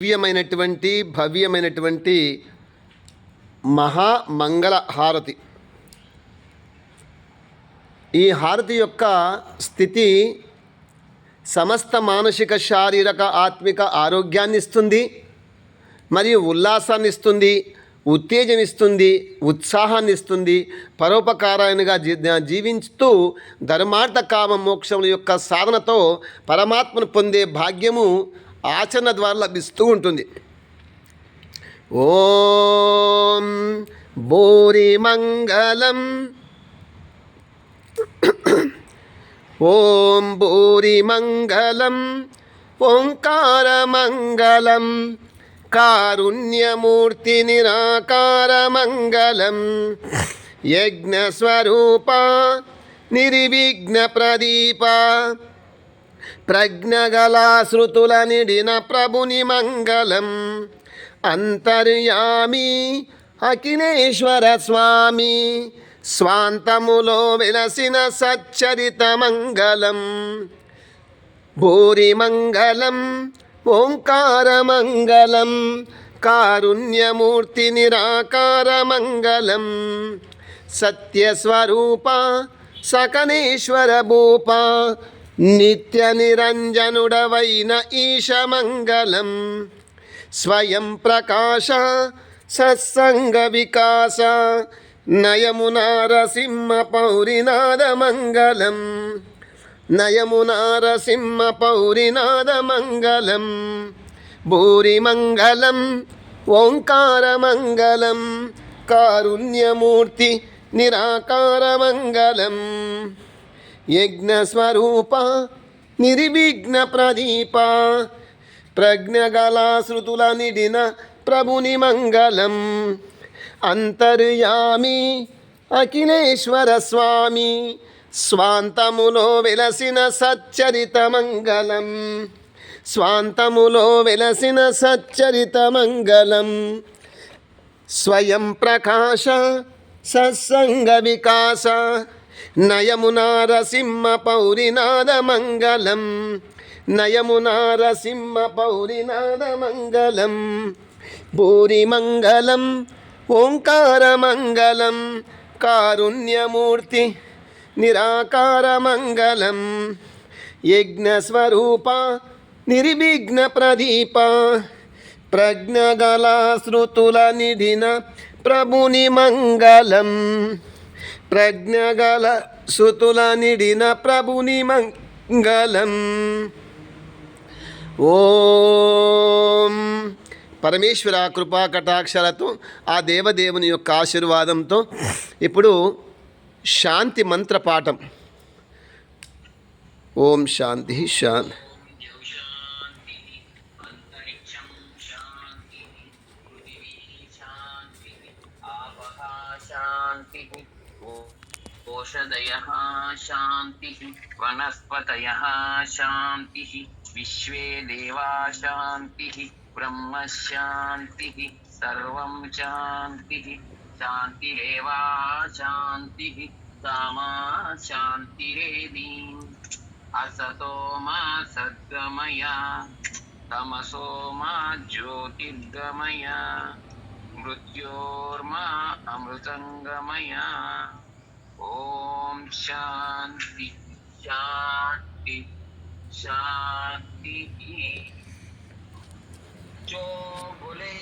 దివ్యమైనటువంటి భవ్యమైనటువంటి మహామంగళ హారతి ఈ హారతి యొక్క స్థితి సమస్త మానసిక శారీరక ఆత్మిక ఆరోగ్యాన్ని ఇస్తుంది మరియు ఉల్లాసాన్ని ఇస్తుంది ఉత్తేజం ఇస్తుంది ఉత్సాహాన్ని ఇస్తుంది పరోపకారాయణగా జీ జీవించుతూ ధర్మార్థ కామ మోక్షముల యొక్క సాధనతో పరమాత్మను పొందే భాగ్యము ఆచరణ ద్వారా లభిస్తూ ఉంటుంది. ఓం భూరి మంగళం. ఓం భూరి మంగళం. ఓంకారమంగళం కారుణ్యమూర్తి నిరాకారమంగళం యజ్ఞస్వరూప నిర్విఘ్న ప్రదీప. ప్రజ్ఞగలాశ్రుతుల నిడిన ప్రభుని మంగళం. అంతర్యామి అఖిలేశ్వర స్వామి స్వాంతములో విలసిన సచ్చరిత మంగళం. భూరి మంగళం ఓంకార మంగళం కారుణ్యమూర్తి నిరాకార మంగళం. సత్యస్వరూప సకనేశ్వర భూప నిత్య నిరంజనుడవైన ఈశమంగళం. స్వయం ప్రకాశ సత్సంగ వికాస నయము నారసింహ పౌరినాదమంగళం నయము నారసింహ పౌరినాదమంగళం భూరిమంగళం ఓంకారమంగళం కారుణ్యమూర్తి నిరాకారమంగళం. యజ్ఞస్వరూప నిర్విఘ్న ప్రదీప. ప్రజ్ఞగలాశ్రుతుల నిడిన ప్రభుని మంగళం. అంతర్యామి అఖిలేశ్వర స్వామి స్వాంతములో వెలసిన సచ్చరిత మంగళం. స్వాంతములో వెలసిన సచ్చరిత మంగళం. స్వయం ప్రకాశ సత్సంగ వికాస నయము నారసింహ పౌరినాద మంగళం. నయము నారసింహ పౌరినాద మంగళం. భూరి మంగళం ఓంకార మంగళం కారుణ్యమూర్తి నిరాకార మంగళం. యజ్ఞస్వరూప నిర్విఘ్న ప్రదీప ప్రజ్ఞగల ప్రజ్ఞగలాశ్రుతుల నిధిన ప్రభుని మంగళం. ప్రజ్ఞగల సుతుల నిడిన ప్రభుని మంగళం. ఓం. పరమేశ్వర కృపా కటాక్షలతో ఆ దేవదేవుని యొక్క ఆశీర్వాదంతో ఇప్పుడు శాంతి మంత్ర పాఠం. ఓం శాంతి శాంతి. శాంతి. ओषधयः शांति वनस्पत शान्तिः, विश्व देवा शान्तिः, ब्रह्मशान्तिः, सर्वं शान्तिः शांति शांति सामा शान्तिरेदी। असतो मा सद्गमया, तमसो मा ज्योतिर्गमया। Amrut Jorma, Amrut Tenggamaya, Om Shanti Shanti Shanti Ji, Jo boleh.